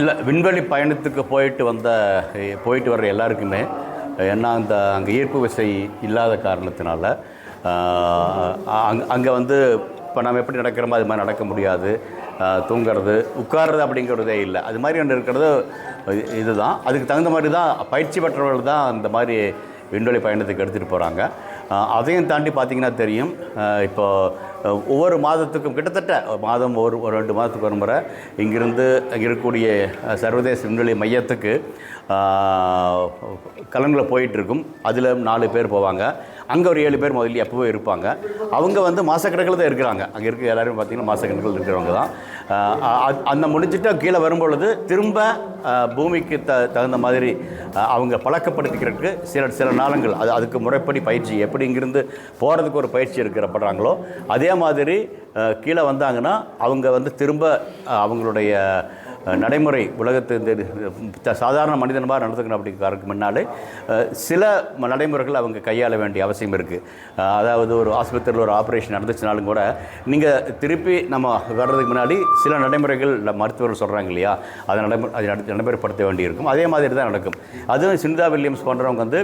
இல்லை விண்வெளி பயணத்துக்கு போயிட்டு வந்த போயிட்டு வர்ற எல்லாருக்குமே ஏன்னா அந்த அங்கே ஈர்ப்பு விசை இல்லாத காரணத்தினால அங்கே அங்கே வந்து இப்போ நம்ம எப்படி நடக்கிறோமோ அது மாதிரி நடக்க முடியாது. தூங்கிறது தூங்குறது உட்கார்றது அப்படிங்கிறதே இல்லை. அது மாதிரி ஒன்று இருக்கிறது இதுதான். அதுக்கு தகுந்த மாதிரி தான் பயிற்சி பெற்றவர்கள் தான் அந்த மாதிரி விண்வெளி பயணத்துக்கு எடுத்துகிட்டு போகிறாங்க அதையும் தாண்டி பார்த்திங்கன்னா தெரியும் இப்போது ஒவ்வொரு மாதத்துக்கும் கிட்டத்தட்ட மாதம் ஒரு ஒரு ரெண்டு மாதத்துக்கு ஒரு முறை இங்கிருந்து அங்கே இருக்கக்கூடிய சர்வதேச விண்வெளி மையத்துக்கு கலங்களை போயிட்டுருக்கும். அதில் நாலு பேர் போவாங்க. அங்கே ஒரு ஏழு பேர் முதல்ல எப்போவே இருப்பாங்க. அவங்க வந்து மாதக்கணக்கில் தான் இருக்கிறாங்க. அங்கே இருக்க எல்லாரும் பார்த்திங்கன்னா மாதக்கணக்கில் இருக்கிறவங்க தான் அ- அந்த முடிஞ்சிட்டு கீழே வரும்பொழுது திரும்ப பூமிக்கு த தகுந்த மாதிரி அவங்க பழக்கப்படுத்திக்கிறதுக்கு சில சில நாளங்கள் அது அதுக்கு முறைப்படி பயிற்சி எப்படி இங்கிருந்து போகிறதுக்கு ஒரு பயிற்சி இருக்கிறப்படுறாங்களோ அதே மாதிரி கீழே வந்தாங்கன்னா அவங்க வந்து திரும்ப அவங்களுடைய நடைமுறை உலகத்து இந்த சாதாரண மனிதன் மாதிரி நடந்துக்கணும் அப்படிங்கிறதுக்கு முன்னாலே சில நடைமுறைகள் அவங்க கையாள வேண்டிய அவசியம் இருக்குது அதாவது ஒரு ஆஸ்பத்திரியில் ஒரு ஆப்ரேஷன் நடந்துச்சுனாலும் கூட நீங்கள் திருப்பி நம்ம வர்றதுக்கு முன்னாடி சில நடைமுறைகள் நம்ம மருத்துவர்கள் சொல்கிறாங்க இல்லையா? அதை நடைமுறை அதை நட- நடைமுறைப்படுத்த வேண்டியிருக்கும். அதே மாதிரி தான் நடக்கும். அதுவும் சிந்தா வில்லியம்ஸ் போன்றவங்க வந்து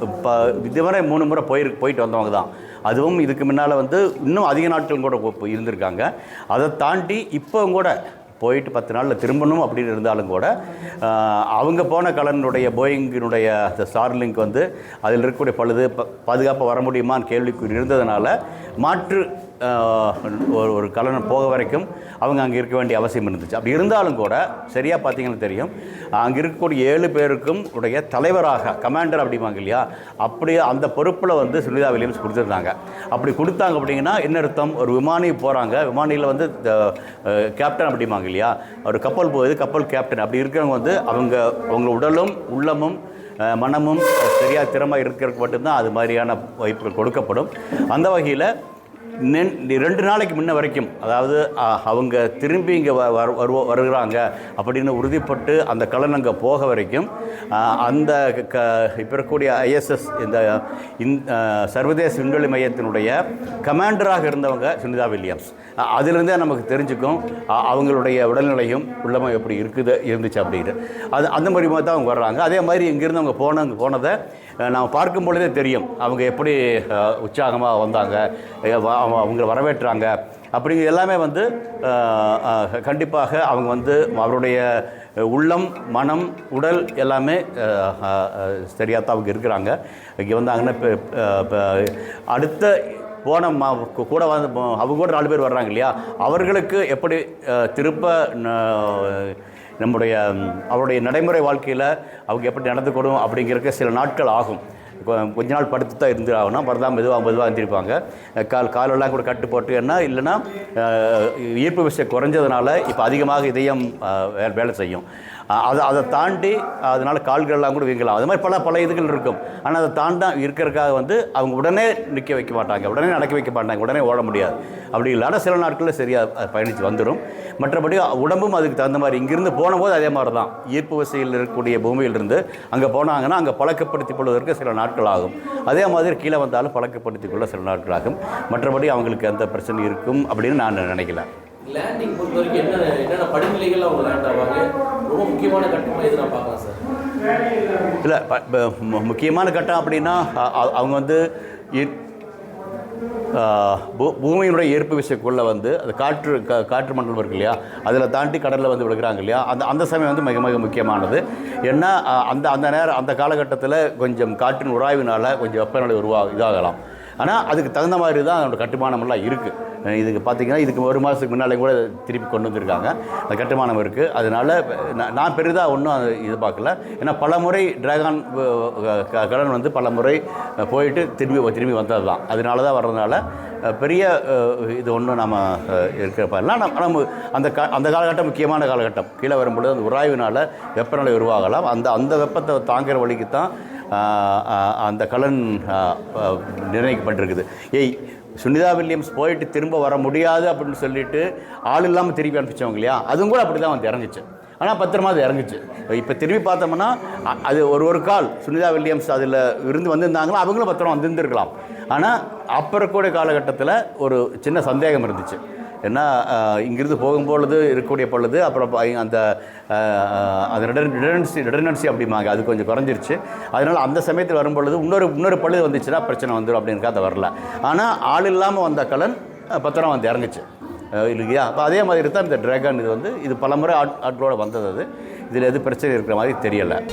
இப்போ இதுவரை மூணு முறை போயிரு போயிட்டு வந்தவங்க தான். அதுவும் இதுக்கு முன்னால் வந்து இன்னும் அதிக நாட்கள் கூட இருந்திருக்காங்க. அதை தாண்டி இப்போ கூட போயிட்டு பத்து நாளில் திரும்பணும் அப்படின்னு இருந்தாலும் கூட அவங்க போன கலனுடைய போயிங்கினுடைய அந்த ஸ்டார்லிங்க் வந்து அதில் இருக்கக்கூடிய பழுது ப- பாதுகாப்பாக வர முடியுமான்னு கேள்விக்குறி இருந்ததுனால மாற்று ஒரு ஒரு கலனம் போக வரைக்கும் அவங்க அங்கே இருக்க வேண்டிய அவசியம் இருந்துச்சு. அப்படி இருந்தாலும் கூட சரியாக பார்த்தீங்கன்னா தெரியும் அங்கே இருக்கக்கூடிய ஏழு பேருக்கும் உடைய தலைவராக கமாண்டர் அப்படிம்பாங்க இல்லையா அப்படியே அந்த பொறுப்பில் வந்து சுனிதா வில்லியம்ஸ் கொடுத்துருந்தாங்க. அப்படி கொடுத்தாங்க அப்படிங்கன்னா என்ன அர்த்தம்? ஒரு விமானி போகிறாங்க விமானியில் வந்து கேப்டன் அப்படிம்பாங்க இல்லையா ஒரு கப்பல் போகுது கப்பல் கேப்டன் அப்படி இருக்கிறவங்க வந்து அவங்க அவங்க உடலும் உள்ளமும் மனமும் சரியாக திறமை இருக்கிறதுக்கு மட்டும்தான் அது மாதிரியான வாய்ப்புகள் கொடுக்கப்படும். அந்த வகையில் ரெண்டு நாளைக்கு முன்ன வரைக்கும் அதாவது அவங்க திரும்பி இங்கே வருவோ வருகிறாங்க அப்படின்னு உறுதிப்பட்டு அந்த கலன் அங்கே போக வரைக்கும் அந்த க இப்போ இருக்கக்கூடிய ஐஎஸ்எஸ் இந்த இந்த சர்வதேச விண்வெளி மையத்தினுடைய கமாண்டராக இருந்தவங்க சுனிதா வில்லியம்ஸ். அதிலிருந்தே நமக்கு தெரிஞ்சுக்கும் அவங்களுடைய உடல்நிலையும் உள்ளமும் எப்படி இருக்குது இருந்துச்சு அப்படின்னு. அது அந்த மாதிரி தான் அவங்க வர்றாங்க. அதே மாதிரி இங்கேருந்து அவங்க போனவங்க போனதை நாம் பார்க்கும் பொழுதே தெரியும். அவங்க எப்படி உற்சாகமாக வந்தாங்க அவங்க- வரவேற்றாங்க. அப்படிங்கிற எல்லாமே வந்து கண்டிப்பாக அவங்க வந்து அவருடைய உள்ளம் மனம் உடல் எல்லாமே சரியாக தான் அவங்க இருக்கிறாங்க. இங்கே வந்தாங்கன்னா இப்போ இப்போ அடுத்த போன கூட வந்து அவங்க கூட நாலு பேர் வர்றாங்க இல்லையா? அவர்களுக்கு எப்படி திருப்ப ந- நம்முடைய அவருடைய நடைமுறை வாழ்க்கையில் அவங்க எப்படி நடந்துக்கணும் அப்படிங்கிறதுக்கு சில நாட்கள் ஆகும். கொஞ்ச நாள் படுத்து தான் இருந்து ஆகணும் அப்புறம் தான் மெதுவாக மெதுவாக எழுந்திருப்பாங்க கால் காலெல்லாம் கூட கட்டு போட்டு என்ன இல்லைன்னா ஈர்ப்பு விசை குறைஞ்சதுனால இப்போ அதிகமாக இதயம் வே- வேலை செய்யும். அதை அதை தாண்டி அதனால் கால்கள்லாம் கூட வீங்கலாம். அது மாதிரி பல பல இதுகள் இருக்கும். ஆனால் அதை தாண்டா இருக்கிறக்காக வந்து அவங்க உடனே நிற்க வைக்க மாட்டாங்க. உடனே நடக்க வைக்க மாட்டாங்க. உடனே ஓட முடியாது. அப்படி இல்லாத சில நாட்களில் சரியாக பயணித்து வந்துடும் மற்றபடி உடம்பும் அதுக்கு தகுந்த மாதிரி இங்கிருந்து போன போது அதே மாதிரி தான் ஈர்ப்பு வசையில் இருக்கக்கூடிய பூமியிலிருந்து அங்கே போனாங்கன்னா அங்கே பழக்கப்படுத்தி கொள்வதற்கு சில நாட்கள் ஆகும் அதே மாதிரி கீழே வந்தாலும் பழக்கப்படுத்திக் கொள்ள சில நாட்கள் ஆகும் மற்றபடி அவங்களுக்கு எந்த பிரச்சனை இருக்கும் அப்படின்னு நான் நினைக்கல. லேண்டிங் பொறுத்த வரைக்கும் என்ன என்னென்ன படிநிலைகள் அவங்க லேண்ட் ஆவாங்க? ரொம்ப முக்கியமான கட்டமாக எது நான் பார்க்கலாம் சார். இல்லை முக்கியமான கட்டம் அப்படின்னா அவங்க வந்து பூ- பூமியினுடைய ஈர்ப்பு விசைக்குள்ளே வந்து அது காற்று கா- காற்று மண்டலம் இருக்கு இல்லையா? அதில் தாண்டி கடலில் வந்து விழுகிறாங்க இல்லையா? அந்த அந்த சமயம் வந்து மிக மிக முக்கியமானது. ஏன்னா அந்த அந்த நேரம் அந்த காலகட்டத்தில் கொஞ்சம் காற்றின் உராய்வினால் கொஞ்சம் வெப்பநிலை உருவா இதாகலாம். ஆனால் அதுக்கு தகுந்த மாதிரி தான் அதனோட கட்டுமானமெல்லாம் இருக்குது இதுக்கு பார்த்தீங்கன்னா இதுக்கு ஒரு மாதத்துக்கு முன்னாலே கூட திருப்பி கொண்டு வந்திருக்காங்க. அந்த கட்டுமானம் இருக்குது அதனால் நான் நான் பெரிதாக ஒன்றும் இது பார்க்கல. ஏன்னா பல முறை டிராகன் கடன் வந்து பல முறை போயிட்டு திரும்பி திரும்பி வந்தது தான் அதனால தான் வர்றதுனால பெரிய இது ஒன்றும் நம்ம இருக்கிறப்பெல்லாம் நம்ம நம்ம அந்த கா அந்த காலகட்டம் முக்கியமான காலகட்டம். கீழே வரும்பொழுது அந்த உராய்வினால் வெப்பநிலை உருவாகலாம். அந்த அந்த வெப்பத்தை தாங்குகிற வழிக்கு தான் அந்த கலன் நிர்ணயிக்கப்பட்டிருக்குது. ஏய் சுனிதா வில்லியம்ஸ் போயிட்டு திரும்ப வர முடியாது அப்படின்னு சொல்லிட்டு ஆள் இல்லாமல் திருப்பி அனுப்பிச்சவங்க இல்லையா? அதுவும் கூட அப்படி தான் வந்து இறங்குச்சு. ஆனால் பத்திரமா அது இறங்குச்சு. இப்போ திரும்பி பார்த்தோம்னா அது ஒரு ஒரு கால் சுனிதா வில்லியம்ஸ் அதில் இருந்து வந்திருந்தாங்களோ அவங்களும் பத்திரம் வந்திருந்திருக்கலாம். ஆனால் அப்போ இருக்கக்கூடிய காலகட்டத்தில் ஒரு சின்ன சந்தேகம் இருந்துச்சு. ஏன்னா இங்கிருந்து போகும்பொழுது இருக்கக்கூடிய பொழுது அப்புறம் ப- அந்த அந்த ரிடன்சி ரிடனன்சி அப்படிம்பாங்க. அது கொஞ்சம் குறைஞ்சிருச்சு. அதனால் அந்த சமயத்தில் வரும்பொழுது இன்னொரு இன்னொரு பழுது வந்துச்சுன்னா பிரச்சனை வந்துடும் அப்படின்னு அதை வரல. ஆனால் ஆள் இல்லாமல் வந்த கலன் பத்திரம் வந்து இறங்குச்சு. இல்லையா? அப்போ அதே மாதிரி தான் இந்த ட்ராகன் இது வந்து இது பலமுறை ஆட் ஆட்களோடு வந்தது அது. இதில் எது பிரச்சனை இருக்கிற மாதிரி தெரியலை.